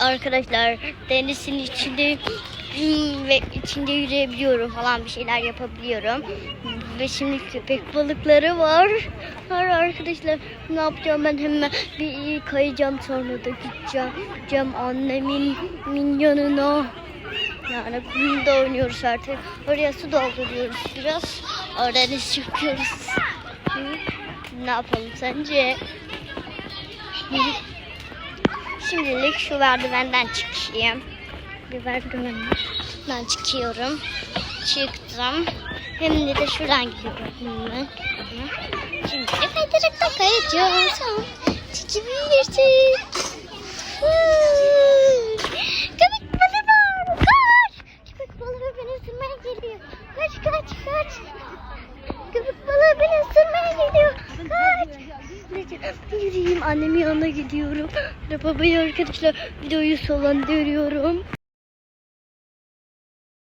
Arkadaşlar denizin içinde hmm, ve içinde yüzebiliyorum falan bir şeyler yapabiliyorum. Ve şimdi köpek balıkları var. Var arkadaşlar ne yapacağım ben hemen bir kayacağım sonra da gideceğim. Gideceğim annemin min yanına. Yani kumda oynuyoruz artık. Oraya su dolduruyoruz biraz. Oradan çıkıyoruz. Ne yapalım sence? Şimdilik şu merdivenden çıkayım. Bir merdivenden çıkıyorum. Çıktım. Hem de, de şuradan gidiyorum. Şimdi de kaydırakta Yürüyeyim annemin yanına gidiyorum. Ve babayı arkadaşlar videoyu sonlandırıyorum.